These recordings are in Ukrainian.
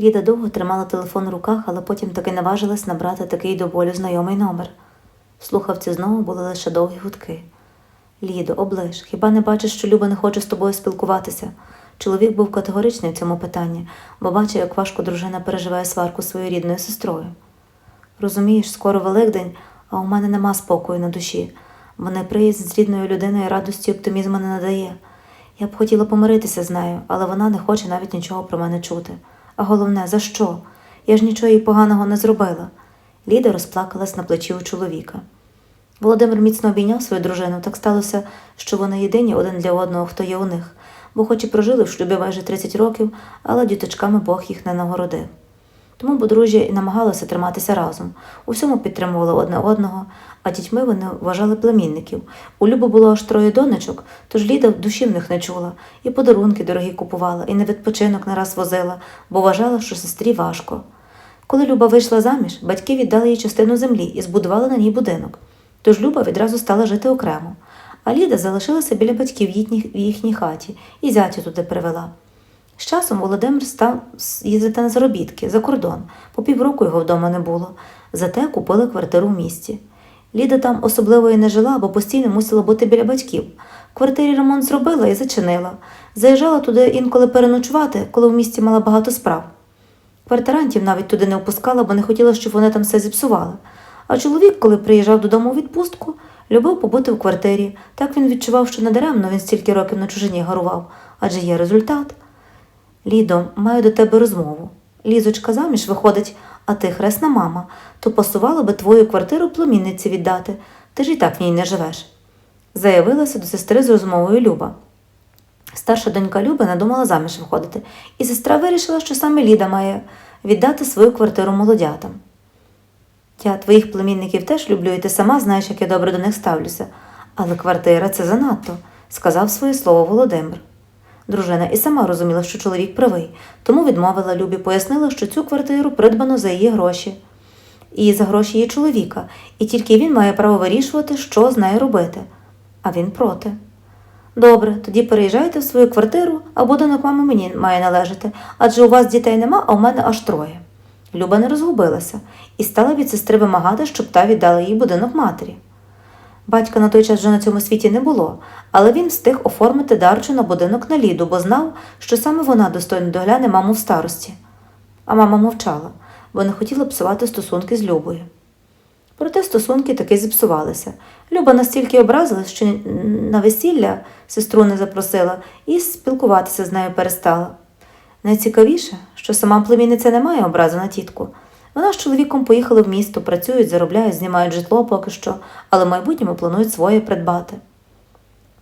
Ліда довго тримала телефон в руках, але потім таки наважилась набрати такий до болю знайомий номер. Слухавці знову були лише довгі гудки. Лідо, оближ, хіба не бачиш, що Люба не хоче з тобою спілкуватися? Чоловік був категоричний в цьому питанні, бо бачив, як важко дружина переживає сварку своєю рідною сестрою. Розумієш, скоро Великдень, а у мене нема спокою на душі, бо неприязнь з рідною людиною радості і оптимізму не надає. Я б хотіла помиритися з нею, але вона не хоче навіть нічого про мене чути. А головне, за що? Я ж нічого їй поганого не зробила. Ліда розплакалась на плечі у чоловіка. Володимир міцно обійняв свою дружину. Так сталося, що вони єдині один для одного, хто є у них, бо хоч і прожили в шлюбі майже 30 років, але діточками Бог їх не нагородив. Тому подружжя і триматися разом. У всьому підтримували одне одного, а дітьми вони вважали племінників. У Люби було аж троє донечок, тож Ліда душі в них не чула, і подарунки дорогі купувала, і на відпочинок не возила, бо вважала, що сестрі важко. Коли Люба вийшла заміж, батьки віддали їй частину землі і збудували на ній будинок. Тож Люба відразу стала жити окремо. А Ліда залишилася біля батьків в їхній хаті і зятю туди привела. З часом Володимир став їздити на заробітки за кордон. По півроку його вдома не було. Зате купили квартиру в місті. Ліда там особливо і не жила, бо постійно мусила бути біля батьків. В квартирі ремонт зробила і зачинила. Заїжджала туди інколи переночувати, коли в місті мала багато справ. Квартирантів навіть туди не впускала, бо не хотіла, щоб вони там все зіпсували. А чоловік, коли приїжджав додому у відпустку, любив побути в квартирі. Так він відчував, що надаремно він стільки років на чужині гарував, адже є результат. Лідо, маю до тебе розмову. Лізочка заміж виходить, а ти хресна мама, то пасувало би твою квартиру племінниці віддати, ти ж і так в ній не живеш. Заявилася до сестри з розмовою Люба. Старша донька Люби надумала заміж виходити, і сестра вирішила, що саме Ліда має віддати свою квартиру молодятам. Я твоїх племінників теж люблю, і ти сама знаєш, як я добре до них ставлюся. Але квартира це занадто, сказав своє слово Володимир. Дружина і сама розуміла, що чоловік правий, тому відмовила Любі, пояснила, що цю квартиру придбано за її гроші. І за гроші її чоловіка, і тільки він має право вирішувати, що з нею робити. А він проти. Добре, тоді переїжджайте в свою квартиру, а будинок мами мені має належати, адже у вас дітей нема, а у мене аж троє. Люба не розгубилася і стала від сестри вимагати, щоб та віддала їй будинок матері. Батька на той час вже на цьому світі не було, але він встиг оформити дарчу на будинок на Ліду, бо знав, що саме вона достойно догляне маму в старості. А мама мовчала, бо не хотіла псувати стосунки з Любою. Проте стосунки таки зіпсувалися. Люба настільки образилась, що на весілля сестру не запросила і спілкуватися з нею перестала. Найцікавіше, що сама племінниця не має образи на тітку. Вона з чоловіком поїхали в місто, працюють, заробляють, знімають житло поки що, але в майбутньому планують своє придбати.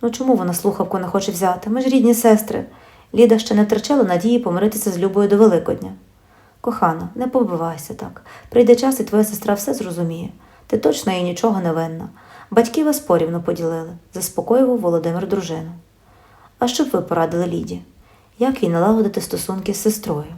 Ну чому вона слухавку не хоче взяти? Ми ж рідні сестри. Ліда ще не втрачала надії помиритися з Любою до Великодня. Кохана, не побивайся так. Прийде час, і твоя сестра все зрозуміє. Ти точно їй нічого не винна. Батьки вас порівну поділили, заспокоював Володимир дружину. А що б ви порадили Ліді? Як їй налагодити стосунки з сестрою?